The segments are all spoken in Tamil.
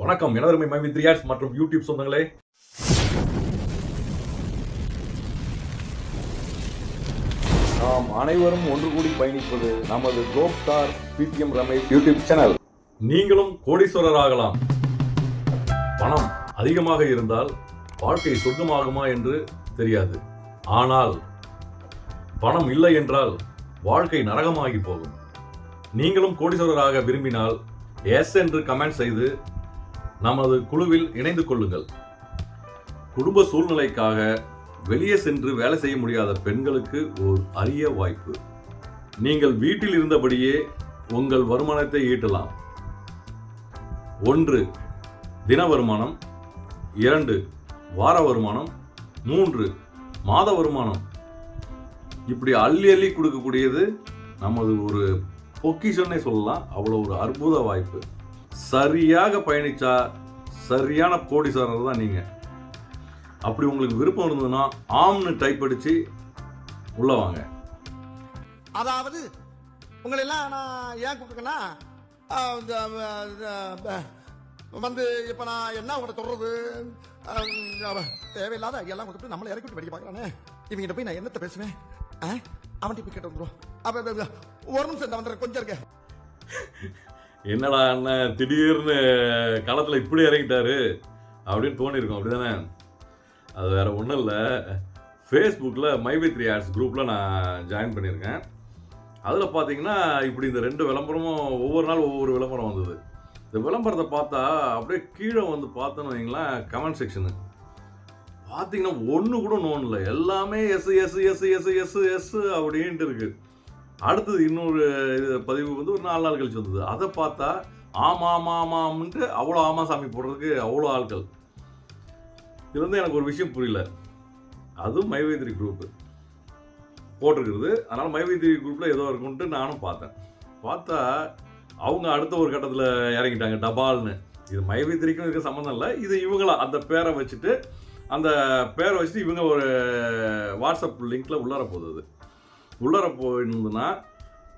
வணக்கம். எனதருமை மைவி த்ரீயார்ஸ் மற்றும் யூடியூப் சொந்தங்களே. நாம் அனைவரும் ஒன்று கூடி பயணிப்பது நமது கோப் ஸ்டார் பிடிஎம் ரமேஷ் யூடியூப் சேனல் நீங்களும் கோடீஸ்வரர் ஆகலாம். பணம் அதிகமாக இருந்தால் வாழ்க்கை சொர்க்கமாகுமா என்று தெரியாது. ஆனால் பணம் இல்லை என்றால் வாழ்க்கை நரகமாகி போகும். நீங்களும் கோடீஸ்வரராக விரும்பினால் எஸ் என்று கமெண்ட் செய்து நமது குழுவில் இணைந்து கொள்ளுங்கள். குடும்ப சூழ்நிலைக்காக வெளியே சென்று வேலை செய்ய முடியாத பெண்களுக்கு ஒரு அரிய வாய்ப்பு. நீங்கள் வீட்டில் இருந்தபடியே உங்கள் வருமானத்தை ஈட்டலாம். ஒன்று தின வருமானம். இரண்டு வார வருமானம். மூன்று மாத வருமானம். இப்படி அள்ளி அள்ளி கொடுக்கக்கூடியது நமது ஒரு பொக்கிஷன்னே சொல்லலாம். அவ்வளோ ஒரு அற்புத வாய்ப்பு. சரியாக பயணித்தா சரியான கோடிசாரர் தான் நீங்கள் அப்படி உங்களுக்கு விருப்பம் இருந்ததுன்னா ஆம்னு டைப் அடித்து உள்ள வாங்க. அதாவது உங்களை எல்லாம் நான் ஏன் கூப்பிட்டுருக்கேன்னா இந்த, வந்து இப்போ நான் என்ன உங்களை சொல்கிறது தேவையில்லாத எல்லாம் கொடுத்து நம்மளை இறக்கி விட்டு படிக்க பார்க்குறானே இவங்கிட்ட போய் நான் என்னத்தை பேசுவேன்? அவன்கிட்ட போய் கேட்டு வந்துடும் அப்போ ஒரு நிமிஷம் இந்த வந்துடுறேன் கொஞ்சம் இருக்க என்னடா அண்ணன் திடீர்னு களத்தில் இப்படி இறங்கிட்டாரு அப்படின்னு தோணியிருக்கும் அப்படிதானே? அது வேற ஒன்றும் இல்லை. ஃபேஸ்புக்கில் மைவி த்ரீ ஆர்ட்ஸ் குரூப்பில் நான் ஜாயின் பண்ணியிருக்கேன். அதில் பார்த்தீங்கன்னா இப்படி இந்த ரெண்டு விளம்பரமும் ஒவ்வொரு நாள் ஒவ்வொரு விளம்பரம் வந்தது. இந்த விளம்பரத்தை பார்த்தா அப்படியே கீழே வந்து பார்த்தோன்னு வைங்களேன் கமெண்ட் செக்ஷனு பார்த்தீங்கன்னா ஒன்று கூட நோன் இல்லை. எல்லாமே yes yes yes yes yes yes அப்படின்ட்டு இருக்குது அடுத்தது இன்னொரு இது பதிவு வந்து ஒரு நாலு நாள் கழிச்சு வந்தது. அதை பார்த்தா ஆமா ஆமா ஆமாம்ன்ட்டு அவ்வளோ ஆமா சாமி போடுறதுக்கு அவ்வளோ ஆட்கள். இது வந்து எனக்கு ஒரு விஷயம் புரியல. அதுவும் மைவேதிரி குரூப்பு போட்டிருக்கிறது. அதனால் மைவேதிரி குரூப்பில் ஏதோ இருக்குன்ட்டு நானும் பார்த்தேன். பார்த்தா அவங்க அடுத்த ஒரு கட்டத்தில் இறங்கிட்டாங்க டபால்னு. இது மைவேதிரிக்கும் இருக்க சம்மந்தம் இல்லை. இது இவங்களா அந்த பேரை வச்சுட்டு அந்த பேரை வச்சுட்டு இவங்க ஒரு வாட்ஸ்அப் லிங்க்கில் உள்ளார போகுது உள்ளார போயிருந்ததுன்னா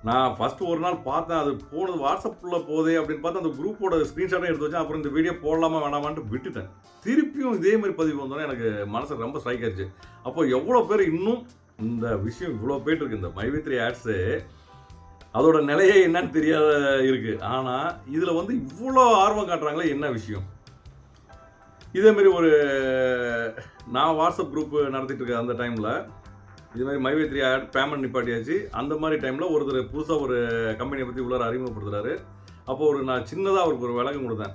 நான் ஃபஸ்ட்டு ஒரு நாள் பார்த்தேன் அது போனது வாட்ஸ்அப்பில் போதே அப்படின்னு பார்த்து அந்த குரூப்போட ஸ்க்ரீன்ஷாட்டும் எடுத்து வச்சேன். அப்புறம் இந்த வீடியோ போடலாமா வேணாமான்ட்டு விட்டுட்டேன். திருப்பியும் இதே மாதிரி பதிவு வந்தோன்னே எனக்கு மனசு ரொம்ப ஸ்ட்ரைக் ஆயிடுச்சு அப்போ எவ்வளோ பேர் இன்னும் இந்த விஷயம் இவ்வளோ போயிட்டு இருக்கு இந்த மைவித்ரி ஆட்ஸு அதோட நிலையே என்னன்னு தெரியாத இருக்குது ஆனால் இதில் வந்து இவ்வளோ ஆர்வம் காட்டுறாங்களே என்ன விஷயம்? இதேமாரி ஒரு நான் வாட்ஸ்அப் குரூப் நடத்திட்டு இருக்கேன் அந்த டைமில் இது மாதிரி மைவேத்ரி ஆட் பேமெண்ட் நிப்பாட்டியாச்சு. அந்த மாதிரி டைமில் ஒருத்தர் புதுசாக ஒரு கம்பெனியை பற்றி உள்ளார அறிமுகப்படுத்துறாரு. அப்போ ஒரு நான் சின்னதாக அவருக்கு ஒரு விளக்கம் கொடுத்தேன்.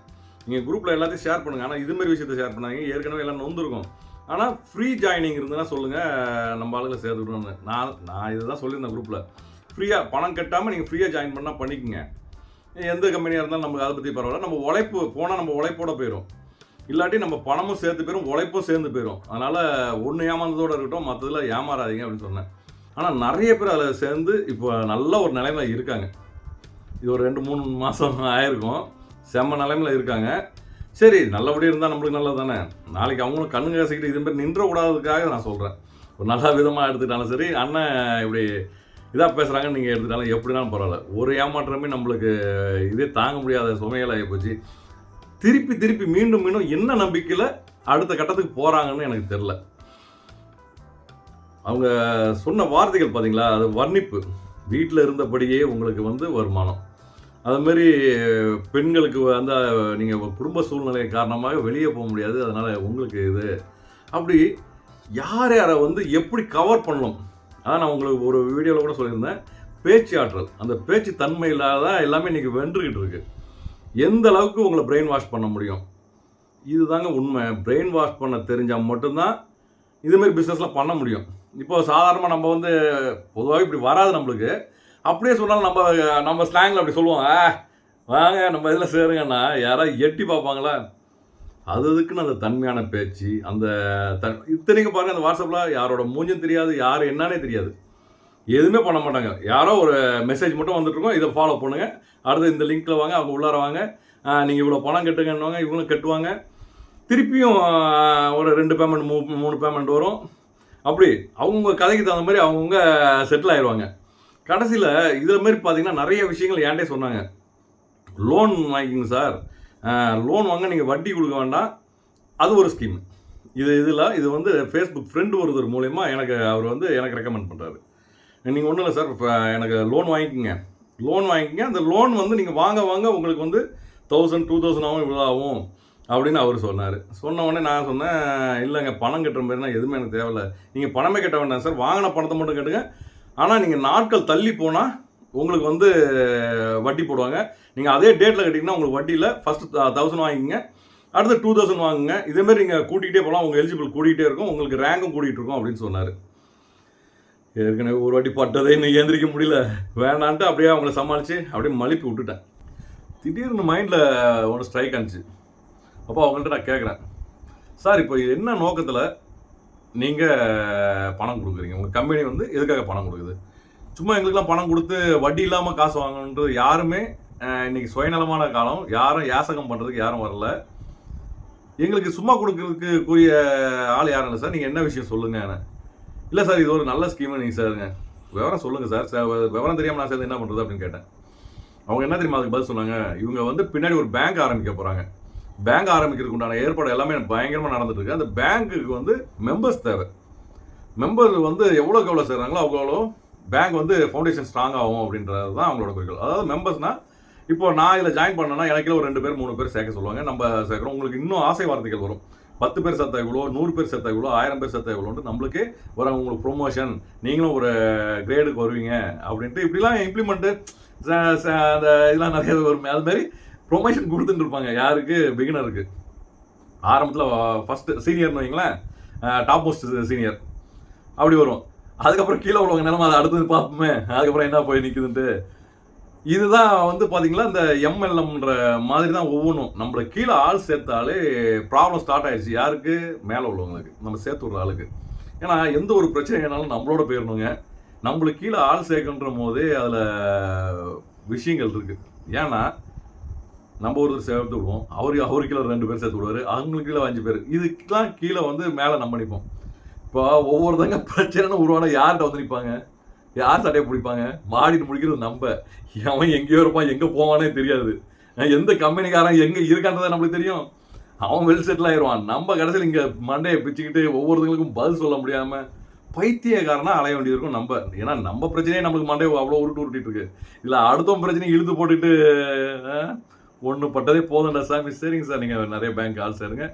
நீங்கள் குரூப்பில் எல்லாத்தையும் ஷேர் பண்ணுங்கள் ஆனால் இதுமாதிரி விஷயத்தை ஷேர் பண்ணாங்க ஏற்கனவே எல்லாம் நொந்துருக்கும் ஆனால் ஃப்ரீ ஜாயினிங் இருந்ததுன்னா சொல்லுங்கள் நம்ம ஆளுகளை சேர்த்துக்கணும்னு. நான் நான் இதுதான் சொல்லியிருந்தேன் குரூப்பில் ஃப்ரீயாக பணம் கட்டாமல் நீங்கள் ஃப்ரீயாக ஜாயின் பண்ணால் பண்ணிக்கோங்க. எந்த கம்பெனியாக இருந்தாலும் நமக்கு அதை பற்றி பரவாயில்ல. நம்ம உழைப்பு போனால் நம்ம உழைப்போட போயிடும் இல்லாட்டி நம்ம பணமும் சேர்த்து போயிடும் உழைப்பும் சேர்ந்து போயிடும் அதனால் ஒன்று ஏமாந்ததோடு இருக்கட்டும் மற்றதில் ஏமாறாதீங்க அப்படின்னு சொன்னேன். ஆனால் நிறைய பேர் அதில் சேர்ந்து இப்போ நல்ல ஒரு நிலைமையில இருக்காங்க. இது ஒரு ரெண்டு மூணு மாதம் ஆயிருக்கும். செம்ம நிலைமையில் இருக்காங்க. சரி நல்லபடியாக இருந்தால் நம்மளுக்கு நல்லது தானே? நாளைக்கு அவங்களும் கண்ணு காசிக்கிட்டு இது மாதிரி நின்றக்கூடாததுக்காக நான் சொல்கிறேன் ஒரு நல்ல விதமாக எடுத்துக்கிட்டாலும் சரி அண்ணன் இப்படி இதாக பேசுகிறாங்கன்னு நீங்கள் எடுத்துக்கிட்டாலும் எப்படினாலும் பரவாயில்ல. ஒரு ஏமாற்றமே நம்மளுக்கு இதே தாங்க முடியாத சுமையில் ஆகிப்போச்சு திருப்பி திருப்பி மீண்டும் மீண்டும் என்ன நம்பிக்கையில் அடுத்த கட்டத்துக்கு போகிறாங்கன்னு எனக்கு தெரில அவங்க சொன்ன வார்த்தைகள் பார்த்தீங்களா அது வர்ணிப்பு. வீட்டில் இருந்தபடியே உங்களுக்கு வந்து வருமானம். அதுமாரி பெண்களுக்கு அந்த நீங்கள் குடும்ப சூழ்நிலை காரணமாக வெளியே போக முடியாது. அதனால் உங்களுக்கு இது. அப்படி யார் யாரை வந்து எப்படி கவர் பண்ணணும்? அதான் நான் உங்களுக்கு ஒரு வீடியோவில் கூட சொல்லியிருந்தேன். பேச்சு ஆற்றல். அந்த பேச்சு தன்மை இல்லாத எல்லாமே இன்றைக்கி வென்றுக்கிட்டு இருக்குது எந்த அளவுக்கு உங்களை பிரெயின் வாஷ் பண்ண முடியும்? இதுதாங்க உண்மை. பிரெயின் வாஷ் பண்ண தெரிஞ்சால் மட்டும்தான் இதுமாரி பிஸ்னஸ்லாம் பண்ண முடியும். இப்போ சாதாரணமாக நம்ம வந்து பொதுவாக இப்படி வராது நம்மளுக்கு. அப்படியே சொன்னாலும் நம்ம நம்ம ஸ்லாங்கில் அப்படி சொல்லுவோம் ஆ வாங்க நம்ம இதில் சேருங்கன்னா யாராவது எட்டி பார்ப்பாங்களா? அது அதுக்குன்னு அந்த தன்மையான பேச்சு அந்த தன் இத்தனைக்கும் பாருங்கள் அந்த வாட்ஸ்அப்பில் யாரோட மூஞ்சும் தெரியாது யார் என்னன்னே தெரியாது. எதுவுமே பண்ண மாட்டாங்க. யாரோ ஒரு மெசேஜ் மட்டும் வந்துட்டுருக்கோம் இதை ஃபாலோ பண்ணுங்க. அடுத்து இந்த லிங்க்கில் வாங்க அவங்க உள்ளார வாங்க. நீங்கள் இவ்வளோ பணம் கட்டுங்கன்னுவாங்க இவங்களும் கட்டுவாங்க. திருப்பியும் ஒரு ரெண்டு பேமெண்ட் மூ மூணு பேமெண்ட் வரும். அப்படி அவங்க கதைக்கு தகுந்த மாதிரி அவங்கவுங்க செட்டில் ஆயிடுவாங்க கடைசியில் இதில் மாதிரி பார்த்தீங்கன்னா நிறைய விஷயங்கள் ஏன்டே சொன்னாங்க. லோன் வாங்கிக்கோங்க சார். லோன் வாங்க நீங்கள் வட்டி கொடுக்க வேண்டாம். அது ஒரு ஸ்கீம் இது இதில் இது வந்து ஃபேஸ்புக் ஃப்ரெண்டு ஒருத்தர் மூலயமா எனக்கு அவர் வந்து எனக்கு ரெக்கமெண்ட் பண்ணுறாரு நீங்கள் ஒன்றும் இல்லை சார். இப்போ எனக்கு லோன் வாங்கிக்கோங்க. லோன் வாங்கிக்கோங்க. அந்த லோன் வந்து நீங்கள் வாங்க வாங்க உங்களுக்கு வந்து தௌசண்ட் டூ தௌசண்ட் ஆகும் இவ்வளோ ஆகும் அப்படின்னு அவர் சொன்னார். சொன்ன உடனே நான் சொன்னேன் இல்லைங்க பணம் கட்டுற மாதிரினா எதுவுமே எனக்கு தேவையில்ல. நீங்கள் பணமே கட்ட வேண்டாம் சார். வாங்கின பணத்தை மட்டும் கட்டுங்க. ஆனால் நீங்கள் நாட்கள் தள்ளி போனால் உங்களுக்கு வந்து வட்டி போடுவாங்க. நீங்கள் அதே டேட்டில் கட்டிங்கன்னா உங்களுக்கு வட்டியில் ஃபஸ்ட்டு தௌசண்ட் வாங்கிக்கங்க. அடுத்து டூ தௌசண்ட் வாங்குங்க. இதேமாரி நீங்கள் கூட்டிகிட்டே போகலாம் உங்கள் எலிஜிபிள் கூட்டிகிட்டே இருக்கும். உங்களுக்கு ரேங்கும் கூட்டிகிட்டு இருக்கும் அப்படின்னு சொன்னார். ஏற்கனவே ஒரு வாட்டி பட்டதே இன்னும் ஏந்திரிக்க முடியல. வேணான்ட்டு அப்படியே அவங்கள சமாளித்து அப்படியே மலிப்பி விட்டுட்டேன். திடீர்னு மைண்டில் ஒன்று ஸ்ட்ரைக் ஆனிச்சு. அப்போ அவங்கள்ட்ட நான் கேட்குறேன் சார் இப்போ என்ன நோக்கத்தில் நீங்கள் பணம் கொடுக்குறீங்க? உங்கள் கம்பெனி வந்து எதுக்காக பணம் கொடுக்குது? சும்மா எங்களுக்குலாம் பணம் கொடுத்து வட்டி இல்லாமல் காசு வாங்கணுன்றது யாருமே இன்றைக்கி இன்னைக்கு சுயநலமான காலம். யாரும் யாசகம் பண்ணுறதுக்கு யாரும் வரல. எங்களுக்கு சும்மா கொடுக்கறதுக்கு கூறிய ஆள் யாரும் இல்லை சார் நீங்கள் என்ன விஷயம் சொல்லுங்க இல்லை சார் இது ஒரு நல்ல ஸ்கீமு நீங்கள் சாருங்க. விவரம் சொல்லுங்கள் சார். சார் விவரம் தெரியாமல் நான் சேர்ந்து என்ன பண்ணுறது அப்படின்னு கேட்டேன். அவங்க என்ன தெரியுமா அதுக்கு பதில் சொன்னாங்க? இவங்க வந்து பின்னாடி ஒரு பேங்க் ஆரம்பிக்க போகிறாங்க பேங்க் ஆரம்பிக்கிறதுக்கு உண்டான ஏற்பாடு எல்லாமே பயங்கரமாக நடந்துட்டு இருக்கு. அந்த பேங்க்குக்கு வந்து மெம்பர்ஸ் தேவை. மெம்பர் வந்து எவ்வளோக்கு எவ்வளோ சேர்றாங்களோ அவ்வளோ பேங்க் வந்து ஃபவுண்டேஷன் ஸ்ட்ராங் ஆகும் அப்படின்றது தான் அவங்களோட குறிக்கோள். அதாவது மெம்பர்ஸ்னால் இப்போ நான் இதில் ஜாயின் பண்ணேன்னா எனக்கு ஒரு ரெண்டு பேர் மூணு பேர் சேர்க்க சொல்லுவாங்க. நம்ம சேர்க்குறோம். உங்களுக்கு இன்னும் ஆசை வார்த்தைகள் வரும். பத்து பேர் செத்தா இவ்வளோ நூறு பேர் செத்தா இவ்வளோ ஆயிரம் பேர் செத்தா இவ்வளோன்ட்டு நம்மளுக்கே வர உங்களுக்கு ப்ரொமோஷன் நீங்களும் ஒரு கிரேடுக்கு வருவீங்க அப்படின்ட்டு இப்படிலாம் இம்ப்ளிமெண்ட்டு அந்த இதெல்லாம் நிறைய வரும். அது மாதிரி ப்ரொமோஷன் கொடுத்துட்டு இருப்பாங்க யாருக்கு? பிகினருக்கு ஆரம்பத்தில் ஃபஸ்ட்டு சீனியர்னு வைங்களேன். டாப் மோஸ்ட் சீனியர் அப்படி வரும். அதுக்கப்புறம் கீழே உள்ளவங்க நிலமை அதை அடுத்தது பார்ப்போமே. அதுக்கப்புறம் என்ன போய் நிற்குதுன்ட்டு இதுதான் வந்து பார்த்தீங்கன்னா இந்த எம்எல்எம்ன்ற மாதிரி தான் ஒவ்வொன்றும். நம்மளை கீழே ஆள் சேர்த்தாலே ப்ராப்ளம் ஸ்டார்ட் ஆயிடுச்சு. யாருக்கு? மேலே உள்ளவங்களுக்கு. நம்ம சேர்த்து விடுற ஆளுக்கு. ஏன்னா எந்த ஒரு பிரச்சனைனாலும் நம்மளோட போயிடணுங்க. நம்மளுக்கு கீழே ஆள் சேர்க்கன்ற போதே அதில் விஷயங்கள் இருக்குது ஏன்னா நம்ம ஒருத்தர் சேர்த்து விடுவோம். அவர் அவரு கீழே ரெண்டு பேர் சேர்த்து விடுவார். அவங்களுக்கு கீழே அஞ்சு பேர். இதுக்கெல்லாம் கீழே வந்து மேலே நம்ம நிற்போம் இப்போ ஒவ்வொருத்தங்க பிரச்சனைன்னு உருவான யார்கிட்ட வந்து நிற்பாங்க யார் சட்டையை பிடிப்பாங்க? மாடிட்டு பிடிக்கிறது நம்ம. அவன் எங்கேயோ இருப்பான் எங்கே போவானே தெரியாது. எந்த கம்பெனிக்காரன் எங்கே இருக்கான்றதை நம்மளுக்கு தெரியும். அவன் வெல் செட்டில் ஆயிடுவான் நம்ம கடைசியில் இங்கே மண்டையை பிச்சுக்கிட்டு ஒவ்வொருத்தங்களுக்கும் பதில் சொல்ல முடியாமல் பைத்தியக்காரனா அலைய வேண்டியது இருக்கும் நம்ம. ஏன்னா நம்ம பிரச்சனையே நம்மளுக்கு மண்டையை அவ்வளோ உருட்டு உருட்டிட்டு இருக்கு இல்லை அடுத்தவன் பிரச்சனையை இழுத்து போட்டுட்டு ஒன்று பட்டதே போதும்டா சாமி. சரிங்க சார் நீங்கள் நிறைய பேங்க் ஆள் சேருங்க.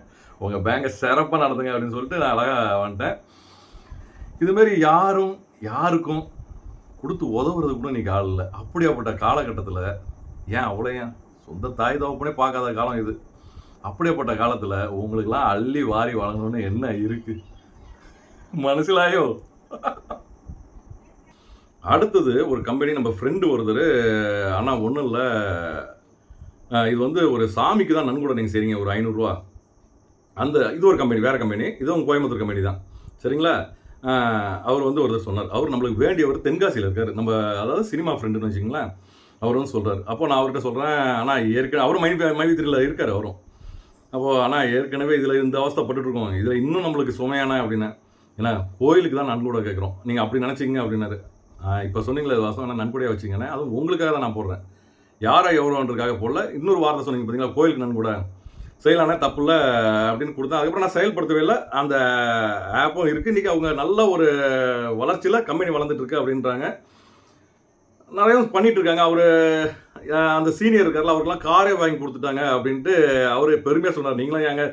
உங்கள் பேங்கை சிறப்பாக நடத்துங்க அப்படின்னு சொல்லிட்டு நான் அழகாக வந்துட்டேன். இதுமாரி யாரும் யாருக்கும் கொடுத்து உதவுறது கூட இன்னைக்கு ஆள் இல்லை. அப்படியாப்பட்ட காலகட்டத்தில் ஏன் அவ்வளோ ஏன்? சொந்த தாய் தகப்பனே பார்க்காத காலம் இது. அப்படியாப்பட்ட காலத்தில் உங்களுக்கெல்லாம் அள்ளி வாரி வழங்கணும்னு என்ன இருக்குது மனசிலாயோ? அடுத்தது ஒரு கம்பெனி நம்ம ஃப்ரெண்டு ஒருத்தர் ஆனால் ஒன்றும் இல்லை. இது வந்து ஒரு சாமிக்கு தான் நன்கூட நீங்கள் சரிங்க ஒரு ஐநூறுரூவா அந்த இது ஒரு கம்பெனி வேறு கம்பெனி இதுவும் கோயம்புத்தூர் கம்பெனி தான். சரிங்களா? அவர் வந்து ஒருத்தர் சொன்னார். அவர் நம்மளுக்கு வேண்டியவர் தென்காசியில் இருக்கார். நம்ம அதாவது சினிமா ஃப்ரெண்டுன்னு வச்சுங்களேன் அவர் வந்து சொல்கிறார் அப்போ நான் அவர்கிட்ட சொல்கிறேன் ஆனால் ஏற்கனவே அவரும் மைவி மைவித்திரியில் இருக்கார் அவரும். அப்போது ஆனால் ஏற்கனவே இதில் இந்த அவஸ்தப்பட்டுருக்கோம் இதில் இன்னும் நம்மளுக்கு சுமையான அப்படின்னா. ஏன்னா கோயிலுக்கு தான் நன்கொடை கேட்குறோம். நீங்கள் அப்படி நினச்சிங்க அப்படின்னாரு. இப்போ சொன்னீங்களே வாசம் நன்கொடையாக வச்சிங்கன்னா அது உங்களுக்காக தான் நான் போடுறேன். யாரை எவ்வளோன்றதுக்காக போடல. இன்னொரு வார்த்தை சொன்னீங்க பார்த்தீங்களா கோயிலுக்கு நன்கூட. செய்யலானே தப்பு இல்லை அப்படின்னு கொடுத்தேன். அதுக்கப்புறம் நான் செயல்படுத்தவே இல்லை. அந்த ஆப்பும் இருக்குது இன்றைக்கி அவங்க நல்ல ஒரு வளர்ச்சியில் கம்பெனி வளர்ந்துட்டு இருக்கு அப்படின்றாங்க. நிறைய பண்ணிட்டு இருக்காங்க. அவர் அந்த சீனியர் இருக்கார்ல அவருக்கெல்லாம் காரே வாங்கி கொடுத்துட்டாங்க அப்படின்ட்டு அவர் பெருமையாக சொன்னார் நீங்களும் ஏங்க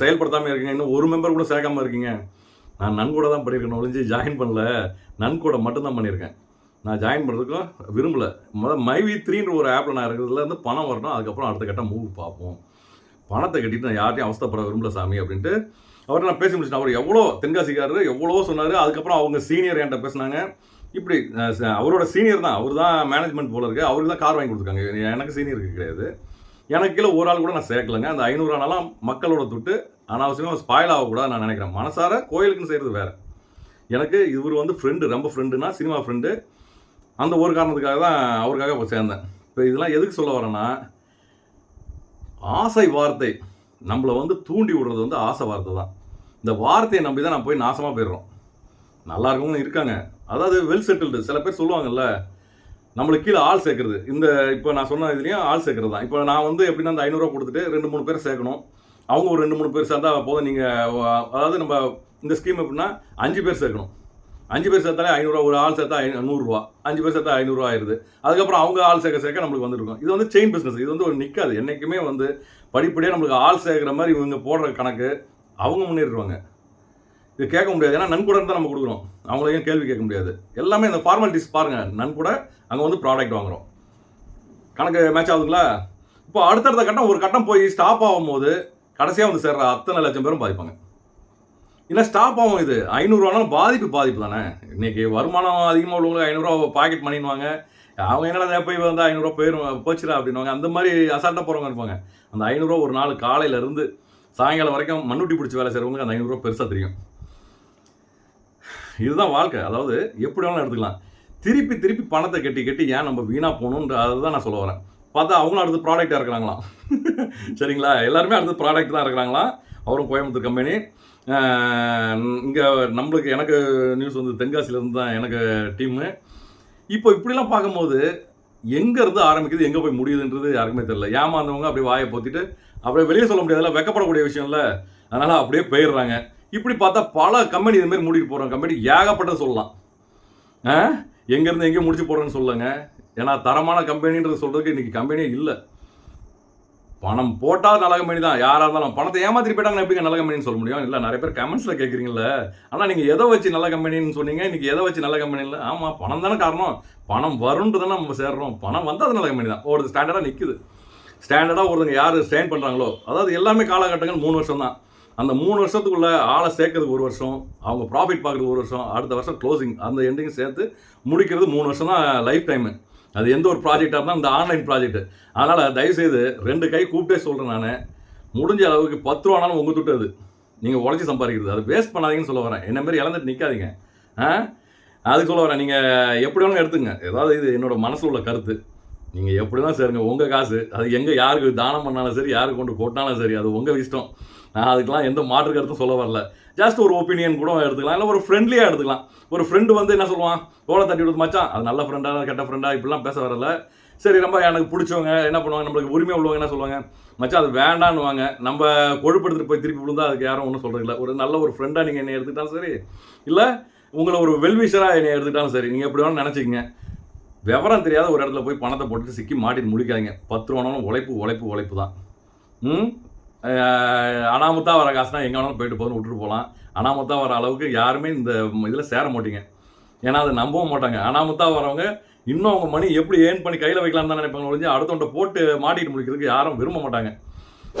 செயல்படுத்தாமல் இருக்கீங்க இன்னும் ஒரு மெம்பர் கூட சேர்க்காமல் இருக்கீங்க. நான் நன்கூட தான் பண்ணியிருக்கேன் ஒழிஞ்சு ஜாயின் பண்ணல. நன்கூட மட்டும்தான் பண்ணியிருக்கேன் நான் ஜாயின் பண்ணுறதுக்கும் விரும்பல. முதல் மைவி த்ரீன்ற ஒரு ஆப்பில் நான் இருக்கிறதுல இருந்து பணம் வரணும். அதுக்கப்புறம் அடுத்த கட்டம் மூவ் பார்ப்போம். பணத்தை கட்டிட்டு நான் யார்ட்டையும் அவஸ்தப்பட விரும்பல சாமி அப்படின்ட்டு அவர்கிட்ட நான் பேசி முடிச்சிட்டேன். அவர் எவ்வளோ தென்காசிக்காரர் எவ்வளோ சொன்னார் அதுக்கப்புறம் அவங்க சீனியர் என்கிட்ட பேசினாங்க. இப்படி அவரோட சீனியர் தான் அவர் தான் மேனேஜ்மெண்ட் போல இருக்கு. அவருக்கு தான் கார் வாங்கி கொடுத்துருக்காங்க. எனக்கு சீனியருக்கு கிடையாது. எனக்கு கீழே ஒரு ஆள் கூட நான் சேர்க்கலைங்க. அந்த ஐநூறு மக்களோட தொட்டு அனாவசியமாக ஸ்பாயில் ஆகக்கூடாது நான் நினைக்கிறேன். மனசார கோயிலுக்குன்னு செய்கிறது வேறு. எனக்கு இவர் வந்து ஃப்ரெண்டு ரொம்ப ஃப்ரெண்டுனா சினிமா ஃப்ரெண்டு அந்த ஒரு காரணத்துக்காக தான் அவருக்காக இப்போ சேர்ந்தேன். இப்போ இதெல்லாம் எதுக்கு சொல்ல வரேன்னா ஆசை வார்த்தை. நம்மளை வந்து தூண்டி விடுறது வந்து ஆசை வார்த்தை தான். இந்த வார்த்தையை நம்பி தான் நான் போய் நாசமாக போயிடுறோம். நல்லா இருக்கவங்களும் இருக்காங்க. அதாவது வெல் செட்டில்டு சில பேர் சொல்லுவாங்கல்ல நம்மளுக்கு கீழே ஆள் சேர்க்குறது. இந்த இப்போ நான் சொன்ன இதுலேயும் ஆள் சேர்க்குறது தான். இப்போ நான் வந்து எப்படின்னா அந்த ஐநூறுரூவா கொடுத்துட்டு ரெண்டு மூணு பேர் சேர்க்கணும். அவங்க ஒரு ரெண்டு மூணு பேர் சேர்ந்தா போதும். நீங்கள் அதாவது நம்ம இந்த ஸ்கீம் எப்படின்னா அஞ்சு பேர் சேர்க்கணும். அஞ்சு பேர் சேர்த்தாலே ஐநூறுரூவா ஒரு ஆள் சேர்த்தா ஐ நூறுரூவா. அஞ்சு பேர் சேர்த்தா ஐநூறுரூவா ஆயிடுது அதுக்கப்புறம் அவங்க ஆள் சேர்க்க சேர்க்க நம்மளுக்கு வந்துருக்கும் இது வந்து செயின் பிஸ்னஸ் இது வந்து ஒரு நிற்காது என்றைக்குமே வந்து படிப்படியாக நம்மளுக்கு ஆள் சேர்க்குற மாதிரி இவங்க போடுற கணக்கு அவங்க முன்னேறிடுவாங்க. இது கேட்க முடியாது. ஏன்னா நன்கூடன் தான் நம்ம கொடுக்குறோம். அவங்களையும் கேள்வி கேட்க முடியாது. எல்லாமே இந்த ஃபார்மாலிட்டிஸ் பாருங்கள் நன்கூட அங்கே வந்து ப்ராடக்ட் வாங்குகிறோம் கணக்கு மேட்ச் ஆகுதுங்களா? இப்போ அடுத்தடுத்த கட்டம் ஒரு கட்டம் போய் ஸ்டாப் ஆகும்போது கடைசியாக வந்து சேர்ற அத்தனை லட்சம் பேரும் பாதிப்பாங்க. இல்லை ஸ்டாப் ஆகும் இது. ஐநூறுரூவானாலும் பாதிப்பு பாதிப்பு தானே? இன்னைக்கு வருமானம் அதிகமாக உள்ளவங்க ஐநூறுரூவா பாக்கெட் பண்ணிடுவாங்க. அவங்க என்னடா போய் வந்து ஐநூறுரூவா போயிடும் போச்சுடா அப்படின்வாங்க அந்த மாதிரி அசால்ட்டாக போகிறவங்க இருப்பாங்க. அந்த ஐநூறுரூவா ஒரு நாள் காலையிலேருந்து சாயங்காலம் வரைக்கும் மண்ணுட்டி பிடிச்சி வேலை செய்கிறவங்களுக்கு அந்த ஐநூறுரூவா பெருசாக தெரியும். இதுதான் வாழ்க்கை. அதாவது எப்படி வேணாலும் எடுத்துக்கலாம். திருப்பி திருப்பி பணத்தை கட்டி கட்டி ஏன் நம்ம வீணாக போகணுன்ற அதை தான் நான் சொல்ல வரேன். பார்த்தா அவங்களும் அடுத்து ப்ராடக்டாக இருக்கிறாங்களாம் சரிங்களா? எல்லாருமே அடுத்து ப்ராடக்ட் தான் இருக்கிறாங்களாம் அவரும் கோயம்புத்தூர் கம்பெனி இங்கே நம்மளுக்கு எனக்கு நியூஸ் வந்து தென்காசியிலேருந்து தான் எனக்கு டீமு இப்போ இப்படிலாம் பார்க்கும்போது எங்கேருந்து ஆரம்பிக்குது எங்கே போய் முடியுதுன்றது யாருக்குமே தெரியல. ஏமாந்தவங்க அப்படியே வாயை போத்திட்டு அப்படியே வெளியே சொல்ல முடியாதுல்ல வெக்கப்படக்கூடிய விஷயம் இல்லை அதனால் அப்படியே போயிடுறாங்க. இப்படி பார்த்தா பல கம்பெனி இது மாதிரி மூடிட்டு போகிறோம் கம்பெனி ஏகப்பட்டது சொல்லலாம். ஆ எங்கேருந்து எங்கேயும் முடிச்சு போடுறேன்னு சொல்லுங்க. ஏன்னா தரமான கம்பெனின்றது சொல்கிறதுக்கு இன்றைக்கி கம்பெனியே இல்லை. பணம் போட்டால் நல்ல கம்பெனி தான். யாராக இருந்தாலும் பணத்தை ஏமாத்திரி போயிட்டாங்கன்னா எப்படி நல்ல கம்பெனின்னு சொல்ல முடியும்? இல்லை நிறைய பேர் கமெண்ட்ஸில் கேட்குறீங்களே ஆனால் நீங்கள் எதை வச்சு நல்ல கம்பெனின்னு சொன்னீங்க? இன்றைக்கி எதை வச்சு நல்ல கம்பெனி இல்லை? ஆமாம் பணம் தானே காரணம். பணம் வரும்ன்றது தானே நம்ம சேர்றோம். பணம் வந்தால் அது நல்ல கம்பெனி தான். ஒரு ஸ்டாண்டர்டாக நிற்குது ஸ்டாண்டர்டாக ஒருத்தங்க யார் ஸ்டேன் பண்ணுறாங்களோ அதாவது எல்லாமே காலகட்டங்கள் மூணு வருஷம் தான். அந்த மூணு வருஷத்துக்குள்ளே ஆளை சேர்க்கறதுக்கு ஒரு வருஷம் அவங்க ப்ராஃபிட் பார்க்குறது ஒரு வருஷம் அடுத்த வருஷம் க்ளோசிங் அந்த எண்டிங் சேர்த்து முடிக்கிறது மூணு வருஷம் தான் லைஃப் டைமு அது எந்த ஒரு ப்ராஜெக்டாக இருந்தால் இந்த ஆன்லைன் ப்ராஜெக்ட் அதனால் தயவுசெய்து ரெண்டு கை கூப்பிட்டே சொல்கிறேன் நான். முடிஞ்ச அளவுக்கு பத்து ரூபானாலும் உங்கள் துட்டு அது. நீங்கள் உழைச்சி சம்பாதிக்கிறது. அது வேஸ்ட் பண்ணாதீங்கன்னு சொல்ல வரேன். என்ன மாதிரி இழந்துட்டு நிற்காதீங்க ஆ? அதுக்கு சொல்ல வரேன். நீங்கள் எப்படி வேணாலும் எடுத்துங்க. ஏதாவது இது என்னோடய மனசில் உள்ள கருத்து. நீங்கள் எப்படி தான் சேருங்க உங்கள் காசு. அது எங்கே யாருக்கு தானம் பண்ணாலும் சரி யாருக்கு கொண்டு கொட்டினாலும் சரி அது உங்கள் இஷ்டம். நான் அதுக்கெலாம் எந்த மாற்று கருத்தும் சொல்ல வரல. ஜஸ்ட் ஒரு ஒப்பீனியன் கூட எடுத்துக்கலாம் இல்லை ஒரு ஃப்ரெண்ட்லியாக எடுத்துக்கலாம். ஒரு ஃப்ரெண்டு வந்து என்ன சொல்லுவான்? ஓலை தட்டி விடுது மச்சான் அது நல்ல ஃப்ரெண்டாக கெட்ட ஃப்ரெண்டாக இப்படிலாம் பேச வரல. சரி ரொம்ப எனக்கு பிடிச்சவங்க என்ன பண்ணுவாங்க? நம்மளுக்கு உரிமை உள்ளவங்க என்ன சொல்லுவாங்க? மச்சான் அது வேண்டான்னுவாங்க. நம்ம கொழுப்படுத்துட்டு போய் திருப்பி விழுந்தா அதுக்கு யாரும் ஒன்றும் சொல்கிறதில்ல ஒரு நல்ல ஒரு ஃப்ரெண்டாக நீங்கள் என்னை எடுத்துக்கிட்டாலும் சரி இல்லை உங்களை ஒரு வெல்விஷராக என்னை எடுத்துக்கிட்டாலும் சரி நீங்கள் எப்படி வேணாலும் நினச்சிக்கங்க. விவரம் தெரியாத ஒரு இடத்துல போய் பணத்தை போட்டுட்டு சிக்கி மாட்டிட்டு முடிக்காதீங்க. பத்து ரூபானாலும் உழைப்பு உழைப்பு உழைப்பு தான். ம்? அனாமத்தா வர காசுனா எங்கே வேணாலும் போயிட்டு போதுன்னு விட்டுட்டு போகலாம். அனாமத்தா வர அளவுக்கு யாருமே இந்த இதில் சேர மாட்டீங்க. ஏன்னா அதை நம்பவும் மாட்டாங்க. அனாமத்தாக வரவங்க இன்னும் அவங்க மணி எப்படி ஏர்ன் பண்ணி கையில் வைக்கலாம்னு தான் நினைப்பாங்க ஒழிஞ்சு அடுத்தவன்ட்ட போட்டு மாட்டிட்டு முடிக்கிறதுக்கு யாரும் விரும்ப மாட்டாங்க.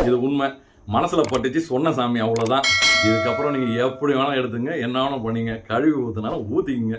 இது உண்மை. மனசில் பட்டுச்சு சொன்ன சாமி அவ்வளோதான் இதுக்கப்புறம் நீங்கள் எப்படி வேணாலும் எடுத்துங்க என்ன வேணாலும் பண்ணீங்க. கழுவி ஊற்றுனாலும் ஊற்றிக்கிங்க